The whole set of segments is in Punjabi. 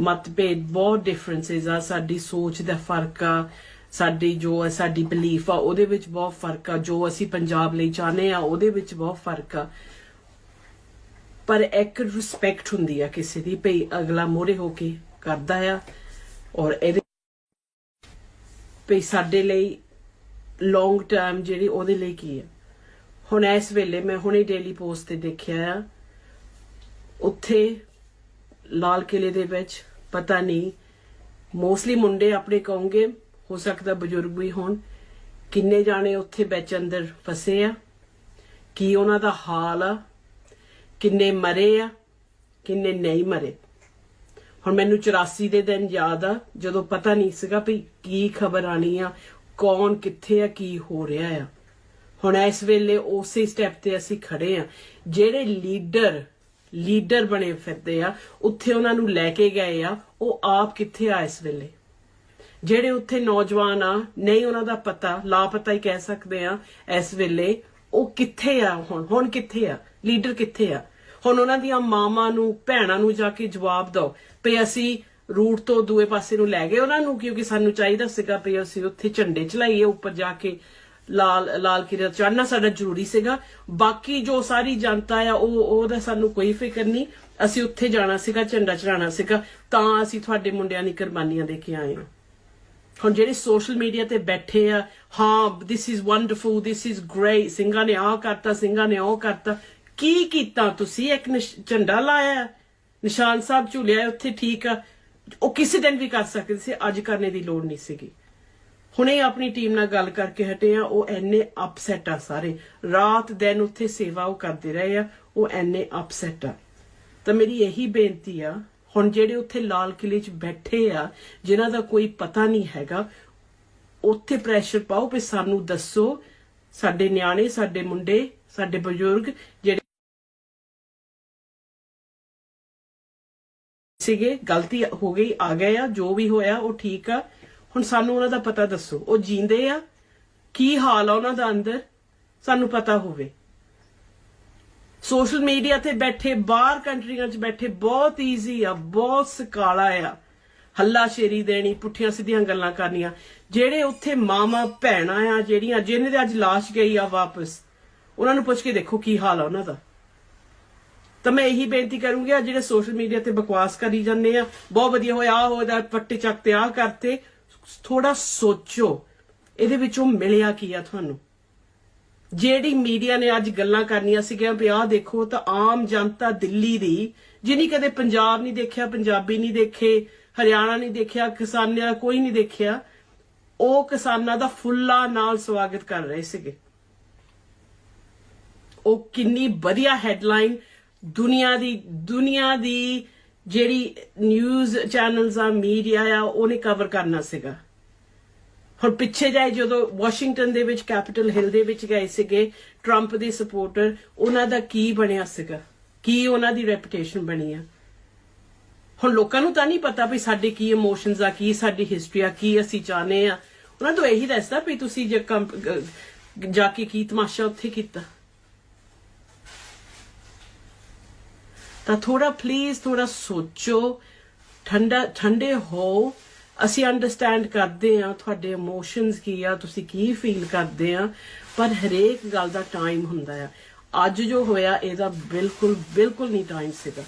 ਮਤਭੇਦ ਬਹੁਤ ਡਿਫਰੈਂਸਸ ਆ, ਸਾਡੀ ਸੋਚ ਦਾ ਫ਼ਰਕ ਆ, ਸਾਡੀ ਜੋ ਹੈ ਸਾਡੀ ਬਲੀਫ ਆ, ਉਹਦੇ ਵਿੱਚ ਬਹੁਤ ਫ਼ਰਕ ਆ। ਜੋ ਅਸੀਂ ਪੰਜਾਬ ਲਈ ਚਾਹੁੰਦੇ ਆ, ਉਹਦੇ ਵਿੱਚ ਬਹੁਤ ਫ਼ਰਕ ਆ। ਪਰ ਇੱਕ ਰਿਸਪੈਕਟ ਹੁੰਦੀ ਆ ਕਿਸੇ ਦੀ, ਭਈ ਅਗਲਾ ਮੋਰੇ ਹੋ ਕੇ ਕਰਦਾ ਆ ਔਰ ਇਹਦੇ ਭਈ ਸਾਡੇ ਲਈ ਲੌਂਗ ਟਰਮ ਜਿਹੜੀ ਉਹਦੇ ਲਈ ਕੀ ਆ। ਹੁਣ ਇਸ ਵੇਲੇ ਮੈਂ ਹੁਣੇ ਡੇਲੀ ਪੋਸਟ ਤੇ ਦੇਖਿਆ ਆ, ਉੱਥੇ ਲਾਲ ਕਿਲੇ ਦੇ ਵਿੱਚ, ਪਤਾ ਨਹੀਂ। ਮੋਸਟਲੀ ਮੁੰਡੇ ਆਪਣੇ ਕਹੋਗੇ, ਹੋ ਸਕਦਾ ਬਜ਼ੁਰਗ ਵੀ ਹੋਣ। ਕਿੰਨੇ ਜਾਣੇ ਉੱਥੇ ਵਿੱਚ ਅੰਦਰ ਫਸੇ ਆ? ਕੀ ਉਹਨਾਂ ਦਾ ਹਾਲ ਆ? ਕਿੰਨੇ ਮਰੇ ਆ? ਕਿੰਨੇ ਨਹੀਂ ਮਰੇ? ਹੁਣ ਮੈਨੂੰ 84 ਦੇ ਦਿਨ ਯਾਦ ਆ, ਜਦੋਂ ਪਤਾ ਨਹੀਂ ਸੀਗਾ ਵੀ ਕੀ ਖਬਰ ਆਣੀ ਆ, ਕੌਣ ਕਿੱਥੇ ਆ, ਕੀ ਹੋ ਰਿਹਾ ਆ। ਹੁਣ ਇਸ ਵੇਲੇ ਉਸੇ ਸਟੈਪ ਤੇ ਅਸੀਂ ਖੜੇ ਆ। ਜਿਹੜੇ ਲੀਡਰ ਲੀਡਰ ਬਣੇ ਫਿਰਦੇ ਆ, ਉੱਥੇ ਉਹਨਾਂ ਨੂੰ ਲੈ ਕੇ ਗਏ ਆ, ਉਹ ਆਪ ਕਿੱਥੇ ਆ ਇਸ ਵੇਲੇ? ਜਿਹੜੇ ਉੱਥੇ ਨੌਜਵਾਨ ਆ, ਨਹੀਂ ਉਹਨਾਂ ਦਾ ਪਤਾ, ਲਾਪਤਾ ਹੀ ਕਹਿ ਸਕਦੇ ਆ, ਇਸ ਵੇਲੇ ਉਹ ਕਿੱਥੇ ਆ ਹੁਣ? ਹੁਣ ਕਿੱਥੇ ਆ? ਲੀਡਰ ਕਿੱਥੇ ਆ? ਹੁਣ ਉਹਨਾਂ ਦੀਆਂ ਮਾਵਾਂ ਨੂੰ, ਭੈਣਾਂ ਨੂੰ ਜਾ ਕੇ ਜਵਾਬ ਦਿਓ, ਵੀ ਅਸੀਂ ਰੂਟ ਤੋਂ ਦੂਏ ਪਾਸੇ ਨੂੰ ਲੈ ਗਏ ਉਹਨਾਂ ਨੂੰ, ਕਿਉਂਕਿ ਸਾਨੂੰ ਚਾਹੀਦਾ ਸੀਗਾ ਵੀ ਅਸੀਂ ਉੱਥੇ ਝੰਡੇ ਚਲਾਈਏ, ਉੱਪਰ ਜਾ ਕੇ ਲਾਲ ਲਾਲ ਕਿਲੇ ਚੜਨਾ ਸਾਡਾ ਜ਼ਰੂਰੀ ਸੀਗਾ। ਬਾਕੀ ਜੋ ਸਾਰੀ ਜਨਤਾ ਆ, ਉਹ, ਉਹਦਾ ਸਾਨੂੰ ਕੋਈ ਫਿਕਰ ਨਹੀਂ। ਅਸੀਂ ਉੱਥੇ ਜਾਣਾ ਸੀਗਾ, ਝੰਡਾ ਚੜਾਉਣਾ ਸੀਗਾ। ਤਾਂ ਅਸੀਂ ਤੁਹਾਡੇ ਮੁੰਡਿਆਂ ਦੀ ਕੁਰਬਾਨੀਆਂ ਦੇ ਕੇ ਆਏ ਹਾਂ। ਹੁਣ ਜਿਹੜੇ ਸੋਸ਼ਲ ਮੀਡੀਆ ਤੇ ਬੈਠੇ ਆ, ਹਾਂ, this is wonderful, this is great, ਸਿੰਘਾਂ ਨੇ ਆਹ ਕਰਤਾ, ਸਿੰਘਾਂ ਨੇ ਉਹ ਕਰਤਾ। ਕੀ ਕੀਤਾ ਤੁਸੀਂ? ਇੱਕ ਨਿਸ਼- ਝੰਡਾ ਲਾਇਆ ਨਿਸ਼ਾਨ ਸਾਹਿਬ ਝੂਲਿਆ ਉੱਥੇ ਠੀਕ ਆ। ਉਹ ਕਿਸੇ ਦਿਨ ਵੀ ਕਰ ਸਕਦੇ ਸੀ, ਅੱਜ ਕਰਨੇ ਦੀ ਲੋੜ ਨਹੀਂ ਸੀਗੀ। ਹੁਣੇ ਆਪਣੀ ਟੀਮ ਨਾਲ ਗੱਲ ਕਰਕੇ ਹਟੇ ਆ ਉਹ ਐਨੇ ਅਪਸੈਟ ਆ ਸਾਰੇ। ਰਾਤ ਦਿਨ ਉੱਥੇ ਸੇਵਾ ਉਹ ਕਰਦੇ ਰਹੇ ਆ। ਉਹ ਐਨੇ ਅਪਸੈਟ ਆ। ਤਾਂ ਮੇਰੀ ਇਹੀ ਬੇਨਤੀ ਆ, ਹੁਣ ਜਿਹੜੇ ਉੱਥੇ ਲਾਲ ਕਿਲੇ 'ਚ ਬੈਠੇ ਆ, ਜਿਨ੍ਹਾਂ ਦਾ ਕੋਈ ਪਤਾ ਨਹੀਂ ਹੈਗਾ, ਉੱਥੇ ਪ੍ਰੈਸ਼ਰ ਪਾਓ ਵੀ ਸਾਨੂੰ ਦੱਸੋ, ਸਾਡੇ ਨਿਆਣੇ, ਸਾਡੇ ਮੁੰਡੇ, ਸਾਡੇ ਬਜ਼ੁਰਗ ਜਿਹੜੇ ਸੀਗੇ, ਗਲਤੀ ਹੋ ਗਈ, ਆ ਗਏ ਆ, ਜੋ ਵੀ ਹੋਇਆ ਉਹ ਠੀਕ ਆ। ਹੁਣ ਸਾਨੂੰ ਉਹਨਾਂ ਦਾ ਪਤਾ ਦੱਸੋ। ਉਹ ਜੀਂਦੇ ਆ? ਕੀ ਹਾਲ ਆ ਉਹਨਾਂ ਦਾ ਅੰਦਰ? ਸਾਨੂੰ ਪਤਾ ਹੋਵੇ। ਸੋਸ਼ਲ ਮੀਡੀਆ ਤੇ ਬੈਠੇ, ਬਾਹਰ ਕੰਟਰੀਆਂ 'ਚ ਬੈਠੇ ਬਹੁਤ ਈਜ਼ੀ ਆ, ਬਹੁਤ ਸਕਾਲਾ ਆ। ਹੱਲਾ ਸ਼ੇਰੀ ਦੇਣੀ, ਪੁੱਠੀਆਂ ਸਿੱਧੀਆਂ ਗੱਲਾਂ ਕਰਨੀਆਂ। ਜਿਹੜੇ ਉੱਥੇ ਮਾਮਾ ਭੈਣਾਂ ਆ, ਜਿਹੜੀਆਂ, ਜਿਹਨੇ ਦੇ ਅੱਜ ਲਾਸ਼ ਗਈ ਆ ਵਾਪਸ, ਉਹਨਾਂ ਨੂੰ ਪੁੱਛ ਕੇ ਦੇਖੋ ਕੀ ਹਾਲ ਆ ਉਹਨਾਂ ਦਾ। ਤਾਂ ਮੈਂ ਇਹੀ ਬੇਨਤੀ ਕਰੂੰਗੀ, ਆ ਜਿਹੜੇ ਸੋਸ਼ਲ ਮੀਡੀਆ ਤੇ ਬਕਵਾਸ ਕਰੀ ਜਾਂਦੇ ਆ, ਬਹੁਤ ਵਧੀਆ ਹੋਇਆ, ਆਹ ਹੋਇਆ ਪੱਟੇ ਚੱਕ ਤੇ ਆ ਕਰਤੇ ਥੋੜਾ ਸੋਚੋ, ਇਹਦੇ ਵਿੱਚੋਂ ਮਿਲਿਆ ਕੀ ਆ ਤੁਹਾਨੂੰ? ਜਿਹੜੀ ਮੀਡੀਆ ਨੇ ਅੱਜ ਗੱਲਾਂ ਕਰਨੀਆਂ ਸੀਗੀਆਂ ਵੀ ਆਹ ਦੇਖੋ ਤਾਂ ਆਮ ਜਨਤਾ ਦਿੱਲੀ ਦੀ ਜਿਨੀ ਕਦੇ ਪੰਜਾਬ ਨਹੀਂ ਦੇਖਿਆ, ਪੰਜਾਬੀ ਨਹੀਂ ਦੇਖੇ, ਹਰਿਆਣਾ ਨਹੀਂ ਦੇਖਿਆ, ਕਿਸਾਨਾਂ ਕੋਈ ਨਹੀਂ ਦੇਖਿਆ, ਉਹ ਕਿਸਾਨਾਂ ਦਾ ਫੁੱਲਾ ਨਾਲ ਸਵਾਗਤ ਕਰ ਰਹੇ ਸੀਗੇ। ਉਹ ਕਿੰਨੀ ਵਧੀਆ ਹੈਡਲਾਈਨ ਦੁਨੀਆ ਦੀ ਦੁਨੀਆ ਦੀ ਜਿਹੜੀ ਨਿਊਜ਼ ਚੈਨਲਸ ਆ ਮੀਡੀਆ ਆ, ਉਹਨੇ ਕਵਰ ਕਰਨਾ ਸੀਗਾ। ਹੁਣ ਪਿੱਛੇ ਜਾਏ ਜਦੋਂ ਵਾਸ਼ਿੰਗਟਨ ਦੇ ਵਿੱਚ ਕੈਪੀਟਲ ਹਿਲ ਦੇ ਵਿੱਚ ਗਏ ਸੀਗੇ 트럼ਪ ਦੇ ਸਪੋਰਟਰ ਉਹਨਾਂ ਦਾ ਕੀ ਬਣਿਆ ਸੀਗਾ? ਕੀ ਉਹਨਾਂ ਦੀ ਰੈਪੂਟੇਸ਼ਨ ਬਣੀ ਆ? ਹੁਣ ਲੋਕਾਂ ਨੂੰ ਤਾਂ ਨਹੀਂ ਪਤਾ ਵੀ ਸਾਡੇ ਕੀ ਇਮੋਸ਼ਨਸ ਆ, ਕੀ ਸਾਡੀ ਹਿਸਟਰੀ ਆ, ਕੀ ਅਸੀਂ ਚਾਹਨੇ ਆ। ਉਹਨਾਂ ਤੋਂ ਇਹੀ ਦੱਸਦਾ ਵੀ ਤੁਸੀਂ ਜੇ ਜਾ ਕੇ ਕੀ ਤਮਾਸ਼ਾ ਉੱਥੇ ਕੀਤਾ। ਤਾਂ ਥੋੜਾ ਪਲੀਜ਼ ਥੋੜਾ ਸੋਚੋ। ਠੰਡਾ, ਠੰਡੇ ਹੋ। ਅਸੀਂ ਅੰਡਰਸਟੈਂਡ ਕਰਦੇ ਆ ਤੁਹਾਡੇ ਇਮੋਸ਼ਨਸ ਕੀ ਆ, ਤੁਸੀਂ ਕੀ ਫੀਲ ਕਰਦੇ ਆ, ਪਰ ਹਰੇਕ ਗੱਲ ਦਾ ਟਾਈਮ ਹੁੰਦਾ ਆ। ਅੱਜ ਜੋ ਹੋਇਆ, ਇਹਦਾ ਬਿਲਕੁਲ ਬਿਲਕੁਲ ਨਹੀਂ ਟਾਈਮ ਸੀਗਾ।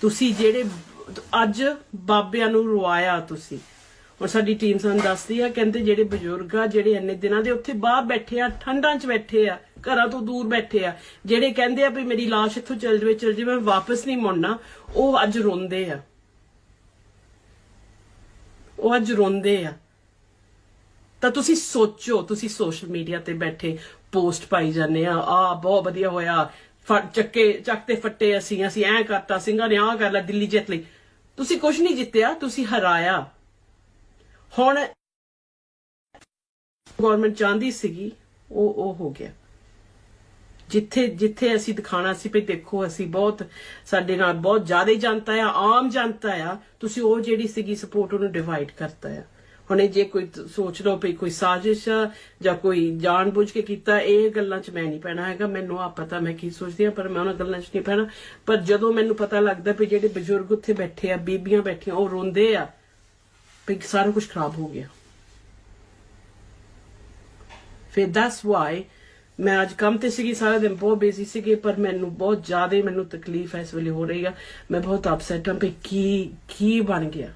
ਤੁਸੀਂ ਜਿਹੜੇ, ਅੱਜ ਬਾਬਿਆਂ ਨੂੰ ਰਵਾਇਆ ਤੁਸੀਂ। ਹੁਣ ਸਾਡੀ ਟੀਮ ਸਾਨੂੰ ਦੱਸਦੀ ਆ, ਕਹਿੰਦੇ ਜਿਹੜੇ ਬਜ਼ੁਰਗ ਆ, ਜਿਹੜੇ ਇੰਨੇ ਦਿਨਾਂ ਦੇ ਉੱਥੇ ਬਾਹਰ ਬੈਠੇ ਆ, ਠੰਡਾਂ 'ਚ ਬੈਠੇ ਆ, ਘਰਾਂ ਤੋਂ ਦੂਰ ਬੈਠੇ ਆ, ਜਿਹੜੇ ਕਹਿੰਦੇ ਆ ਵੀ ਮੇਰੀ ਲਾਸ਼ ਇੱਥੋਂ ਚੱਲ ਜਵੇ ਚੱਲ ਜਵੇ, ਮੈਂ ਵਾਪਸ ਨਹੀਂ ਮੁੜਨਾ, ਉਹ ਅੱਜ ਰੋਂਦੇ ਆ। ਉਹ ਅੱਜ ਰੋਂਦੇ ਆ। ਤਾਂ ਤੁਸੀਂ ਸੋਚੋ, ਤੁਸੀਂ ਸੋਸ਼ਲ ਮੀਡੀਆ ਤੇ ਬੈਠੇ, ਪੋਸਟ ਪਾਈ ਜਾਂਦੇ ਆ ਆ ਬਹੁਤ ਵਧੀਆ ਹੋਇਆ ਚੱਕੇ, ਚੱਕ ਤੇ ਫੱਟੇ ਅਸੀਂ ਅਸੀਂ ਐਂ ਕਰਤਾ, ਸਿੰਘਾਂ ਨੇ ਆਹ ਕਰ ਲਿਆ, ਦਿੱਲੀ ਜਿੱਤ ਲਈ। ਤੁਸੀਂ ਕੁਝ ਨਹੀਂ ਜਿੱਤਿਆ, ਤੁਸੀਂ ਹਰਾਇਆ। ਹੁਣ ਗਵਰਨਮੈਂਟ ਚਾਹੁੰਦੀ ਸੀਗੀ, ਉਹ ਉਹ ਹੋ ਗਿਆ। ਜਿੱਥੇ ਜਿੱਥੇ ਅਸੀਂ ਦਿਖਾਣਾ ਸੀ ਵੀ ਦੇਖੋ, ਅਸੀਂ ਬਹੁਤ, ਸਾਡੇ ਨਾਲ ਬਹੁਤ ਜ਼ਿਆਦਾ ਜਨਤਾ ਆ, ਆਮ ਜਨਤਾ ਆ, ਤੁਸੀਂ ਉਹ ਜਿਹੜੀ ਸੀਗੀ ਸਪੋਰਟ ਉਹਨੂੰ ਡਿਵਾਈਡ ਕਰਤਾ ਆ। ਹੁਣ ਜੇ ਕੋਈ ਸੋਚ ਲਓ ਵੀ ਕੋਈ ਸਾਜ਼ਿਸ਼ ਆ, ਜਾਂ ਕੋਈ ਜਾਣਬੁੱਝ ਕੇ ਕੀਤਾ, ਇਹ ਗੱਲਾਂ 'ਚ ਮੈਂ ਨਹੀਂ ਪੈਣਾ ਹੈਗਾ, ਮੈਨੂੰ ਆ ਪਤਾ ਮੈਂ ਕੀ ਸੋਚਦੀ ਆ, ਪਰ ਮੈਂ ਉਹਨਾਂ ਗੱਲਾਂ 'ਚ ਨਹੀਂ ਪੈਣਾ। ਪਰ ਜਦੋਂ ਮੈਨੂੰ ਪਤਾ ਲੱਗਦਾ ਵੀ ਜਿਹੜੇ ਬਜ਼ੁਰਗ ਉੱਥੇ ਬੈਠੇ ਆ, ਬੀਬੀਆਂ ਬੈਠੀਆਂ, ਉਹ ਰੋਂਦੇ ਆ ਵੀ ਸਾਰਾ ਕੁਝ ਖਰਾਬ ਹੋ ਗਿਆ ਫਿਰ ਦੈਟਸ ਵਾਈ ਮੈਂ ਅੱਜ ਕੰਮ ਤੇ ਸੀਗੀ ਸਾਰਾ ਦਿਨ ਬਹੁਤ ਬਿਜ਼ੀ ਸੀਗੀ ਪਰ ਮੈਨੂੰ ਬਹੁਤ ਜ਼ਿਆਦਾ ਮੈਨੂੰ ਤਕਲੀਫ ਇਸ ਵੇਲੇ ਹੋ ਰਹੀ ਆ ਮੈਂ ਬਹੁਤ ਅਪਸੈਟ ਹਾਂ ਵੀ ਕੀ ਕੀ ਬਣ ਗਿਆ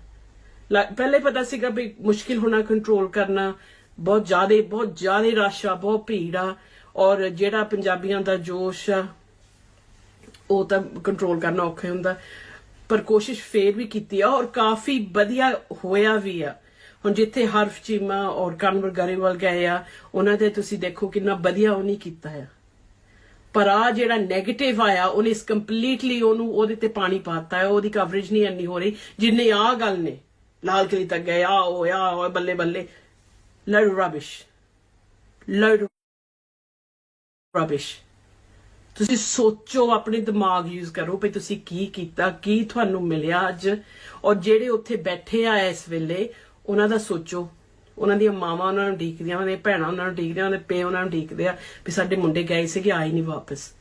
ਲ- ਪਹਿਲੇ ਪਤਾ ਸੀਗਾ ਵੀ ਮੁਸ਼ਕਿਲ ਹੋਣਾ ਕੰਟਰੋਲ ਕਰਨਾ ਬਹੁਤ ਜ਼ਿਆਦਾ ਬਹੁਤ ਜ਼ਿਆਦਾ ਰਸ਼ ਆ ਬਹੁਤ ਭੀੜ ਆ ਔਰ ਜਿਹੜਾ ਪੰਜਾਬੀਆਂ ਦਾ ਜੋਸ਼ ਆ ਉਹ ਤਾਂ ਕੰਟਰੋਲ ਕਰਨਾ ਔਖਾ ਹੁੰਦਾ ਪਰ ਕੋਸ਼ਿਸ਼ ਫੇਰ ਵੀ ਕੀਤੀ ਆ ਔਰ ਕਾਫੀ ਵਧੀਆ ਹੋਇਆ ਵੀ ਆ। ਹੁਣ ਜਿੱਥੇ ਹਰਫ ਚੀਮਾ ਔਰ ਕਨਵਰ ਗਰੇਵਾਲ ਗਏ ਆ, ਉਹਨਾਂ ਤੇ ਤੁਸੀਂ ਦੇਖੋ ਕਿੰਨਾ ਵਧੀਆ ਉਹਨੇ ਕੀਤਾ ਆ। ਪਰ ਆ ਜਿਹੜਾ 네ਗੇਟਿਵ ਆਇਆ, ਉਹਨੇ ਇਸ ਕੰਪਲੀਟਲੀ ਉਹਨੂੰ ਉਹਦੇ ਤੇ ਪਾਣੀ ਪਾਤਾ ਹੈ ਉਹਦੀ ਕਵਰੇਜ ਨਹੀਂ ਇੰਨੀ ਹੋ ਰਹੀ, ਜਿੰਨੇ ਆ ਗੱਲ ਨੇ। ਲਾਲ ਕਿਲੇ ਤੱਕ ਗਏ, ਆ ਹੋਇਆ ਓਏ ਬੱਲੇ ਬੱਲੇ। ਲੜ ਰਬਿਸ਼ ਲੜ ਰਬਿਸ਼ ਤੁਸੀਂ ਸੋਚੋ, ਆਪਣੇ ਦਿਮਾਗ ਯੂਜ਼ ਕਰੋ ਵੀ ਤੁਸੀਂ ਕੀ ਕੀਤਾ, ਕੀ ਤੁਹਾਨੂੰ ਮਿਲਿਆ ਅੱਜ। ਔਰ ਜਿਹੜੇ ਉੱਥੇ ਬੈਠੇ ਆ ਇਸ ਵੇਲੇ, ਉਹਨਾਂ ਦਾ ਸੋਚੋ। ਉਹਨਾਂ ਦੀਆਂ ਮਾਵਾਂ ਉਹਨਾਂ ਨੂੰ ਢੀਕਦੀਆਂ, ਉਹਨਾਂ ਦੀਆਂ ਭੈਣਾਂ ਉਹਨਾਂ ਨੂੰ ਢੀਕਦੀਆਂ, ਉਹਨਾਂ ਦੇ ਪੇ ਉਹਨਾਂ ਨੂੰ ਢੀਕਦੇ ਆ ਵੀ ਸਾਡੇ ਮੁੰਡੇ ਗਏ ਸੀਗੇ, ਆਏ ਨਹੀਂ ਵਾਪਸ।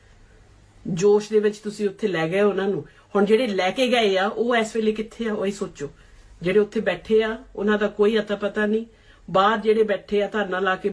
ਜੋਸ਼ ਦੇ ਵਿੱਚ ਤੁਸੀਂ ਉੱਥੇ ਲੈ ਗਏ ਉਹਨਾਂ ਨੂੰ। ਹੁਣ ਜਿਹੜੇ ਲੈ ਕੇ ਗਏ ਆ, ਉਹ ਇਸ ਵੇਲੇ ਕਿੱਥੇ ਆ? ਉਹੀ ਸੋਚੋ। ਜਿਹੜੇ ਉੱਥੇ ਬੈਠੇ ਆ, ਉਹਨਾਂ ਦਾ ਕੋਈ ਅਤਾ ਪਤਾ ਨਹੀਂ। ਬਾਹਰ ਜਿਹੜੇ ਬੈਠੇ ਆ, ਧਰਨਾ ਲਾ ਕੇ